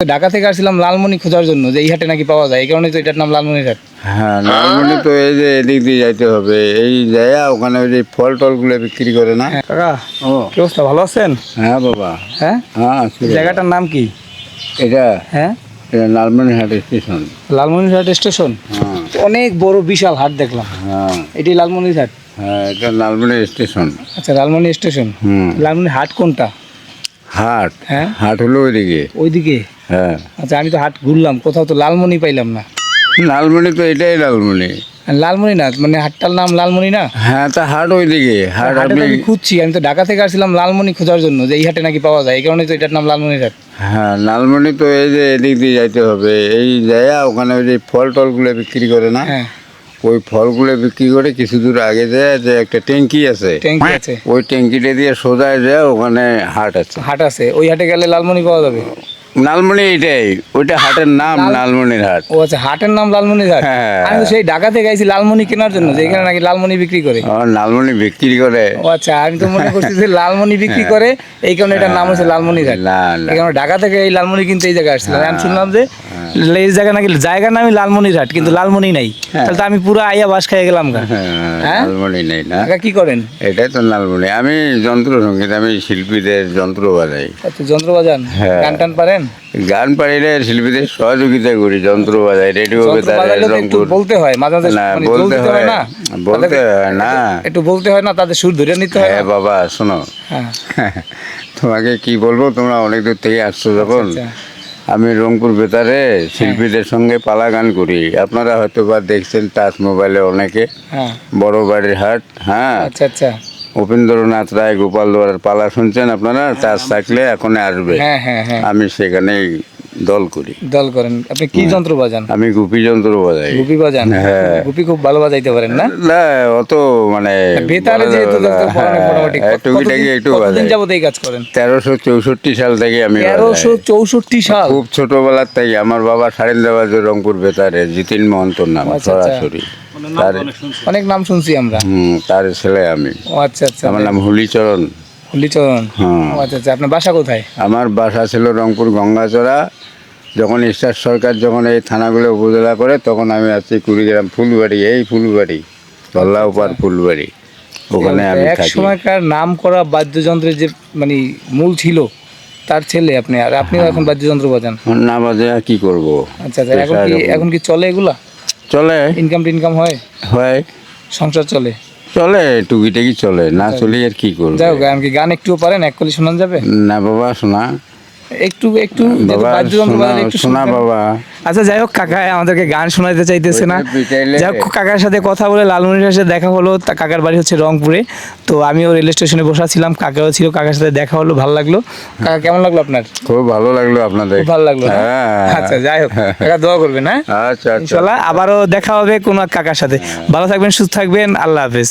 ঢাকা থেকে আসছিলাম লালমনি খোঁজার জন্য যে এই হাটে নাকি পাওয়া যায় এই কারণে তো এটার নাম লালমনির হাট। হ্যাঁ লালমনি তো এই যে এদিক দিয়ে যাইতে হবে এই জায়গা ওখানে ওই যে ফল টলগুলো বিক্রি করে না? হ্যাঁ, কাকা ও। কি অবস্থা ভালো আছেন? হ্যাঁ বাবা। হ্যাঁ? হ্যাঁ জায়গাটার নাম কি? এটা? হ্যাঁ? এটা লালমনিরহাট স্টেশন। লালমনির হাট স্টেশন? হ্যাঁ। অনেক বড় বিশাল হাট দেখলাম। হ্যাঁ। এটি লালমনির হাট। হ্যাঁ এটা লালমনি স্টেশন। আচ্ছা লালমনি স্টেশন। হুম। লালমনি হাট কোনটা? হাট। হ্যাঁ? হাট হলো ওইদিকে। ওইদিকে? হ্যাঁ। আচ্ছা আমি তো হাট ঘুরলাম কোথাও তো লালমনি পাইলাম না। লালমনি তো এটাই লালমনি। আর লালমনি না মানে হাটটার নাম লালমনি না? হ্যাঁ তা হাট ওইদিকে। হাট আমি খুঁজছি আমি তো ঢাকা থেকে আসছিলাম লালমনি খোঁজার জন্য যে এই হাটে নাকি পাওয়া যায় এই কারণে তো এটার নাম লালমনির হাট। হ্যাঁ লালমনি তো এই যে এদিক দিয়ে যাইতে হবে এই জায়গা ওখানে ওই যে ফল টলগুলো বিক্রি করে না? হ্যাঁ। ওই ফলগুলো বিক্রি করে কিছু দূর আগে যায় যে একটা ট্যাঙ্কি আছে ট্যাঙ্কি আছে। ওই ট্যাঙ্কিটা দিয়ে সোজা যায় ওখানে হাট আছে। হাট আছে। ওই হাটে গেলে লালমনি পাওয়া যাবে। লালমনি এইটাই ওইটা হাটের নাম লালমনির হাট। ও আচ্ছা হাটের নাম লালমনির হাট? হ্যাঁ। আমি তো সেই ঢাকা থেকে আইছি লালমনি কেনার জন্য যে এখানে নাকি লালমনি বিক্রি করে। ও, লালমনি বিক্রি করে। ও আচ্ছা আমি তো মনে করছি যে লালমনি বিক্রি করে এই কারণে এটার নাম হচ্ছে লালমনি ঘাট না না। এই কারণে ঢাকা থেকে এই লালমনি কিনতে এই জায়গায় আসছিলাম। আমি শুনলাম যে এই জায়গা নাকি জায়গার নামই লালমনির হাট কিন্তু লালমনি নাই। তাহলে তো আমি পুরো আইয়া বাস খেয়ে গেলাম গা। হ্যাঁ, হ্যাঁ? লালমনি নেই না। কাকা কি করেন? এটাই তো লালমনি। আমি যন্ত্র সংগীত আমি শিল্পীদের যন্ত্র বাজাই। আচ্ছা যন্ত্র বাজান? হ্যাঁ। গান টান পারেন? গান পারিলে শিল্পীদের সহযোগিতা করি যন্ত্র বাজাই রেডিও বলতে হয় মাঝে মাঝে না, মানে বলতে হয় হয়। না। বলতে হয় না। একটু বলতে হয় না তাদের সুর ধরে নিতে হয় হ্যাঁ বাবা শোনো। হ্যাঁ। তোমাকে কি বলব তোমরা অনেক দূর থেকে আসছো যখন। আচ্ছা। আমি রংপুর বেতারে শিল্পীদের সঙ্গে পালা গান করি। আপনারা হয়তো বা দেখছেন টাচ মোবাইলে অনেকে। হ্যাঁ। বড় বাড়ির হাট হ্যাঁ। আচ্ছা আচ্ছা। উপেন্দ্রনাথ রায় গোপাল দুয়ারের পালা শুনছেন আপনারা? টাচ থাকলে এখন আসবে। হ্যাঁ হ্যাঁ হ্যাঁ। আমি সেখানেই দল করি। দল করেন। আপনি কি যন্ত্র বাজান? আমি গুপি যন্ত্র বাজাই। গুপি বাজান? হ্যাঁ। গুপি খুব ভালো বাজাইতে পারেন না? না অত মানে বেতারে যেহেতু মোটামুটি হ্যাঁ, টুকিটাকি একটু বাজাই। যাবত এই কাজ করেন? তেরোশো চৌষট্টি সাল থেকে আমি তেরোশো। চৌষট্টি সাল? খুব ছোটবেলার থেকে আমার বাবা সারিন্দাবাজ রংপুর বেতারে জিতিন মহন্তর নাম আচ্ছা, আচ্ছা। সরাসরি। তার অনেক নাম শুনছি আমরা। হুম, তার ছেলে আমি। ও আচ্ছা আচ্ছা। আমার নাম হুলিচরণ। হুলিচরণ? হ্যাঁ। ও আচ্ছা আচ্ছা আপনার বাসা কোথায়? আমার বাসা ছিল রংপুর গঙ্গাচড়া। যখন স্টার সরকার যখন এই থানাগুলো উপজেলা করে তখন আমি আছি কুড়িগ্রাম ফুলবাড়ি এই ফুলবাড়ি গল্লা উপার ফুলবাড়ি। ওখানে আমি এক সময়কার নাম করা বাদ্যযন্ত্রের যে মানে মূল ছিল তার ছেলে আপনি। আর আপনিও এখন বাদ্যযন্ত্র বাজান? না বাজে আর কি করব? আচ্ছা আচ্ছা এখন কি এখন কি চলে এগুলা? চলে? ইনকাম টিনকাম হয়? হয়। সংসার চলে? চলে টুকিটাকি চলে। না চলে। আর কি করব? যাই হোক গান কি গান একটু পারেন এক কলি শোনান যাবে? না বাবা শোনা। একটু একটু শোনা। বাবা আচ্ছা যাই হোক কাকা আমাদেরকে গান শোনাতে চাইতেছে না। যাই হোক কাকার সাথে কথা বলে লালমনির সাথে দেখা হলো কাকার বাড়ি হচ্ছে রংপুরে। তো আমিও রেল স্টেশনে বসা ছিলাম কাকাও ছিল কাকার সাথে দেখা হলো ভালো লাগল। কাকা কেমন লাগল আপনার? খুব ভালো লাগল আপনাদের। খুব ভালো লাগল হ্যাঁ। আচ্ছা যাই হোক কাকা দোয়া করবেন হ্যাঁ? আচ্ছা আচ্ছা। ইনশাল্লাহ আবারও দেখা হবে কোনো কাকার সাথে। ভালো থাকবেন সুস্থ থাকবেন আল্লাহ হাফেজ।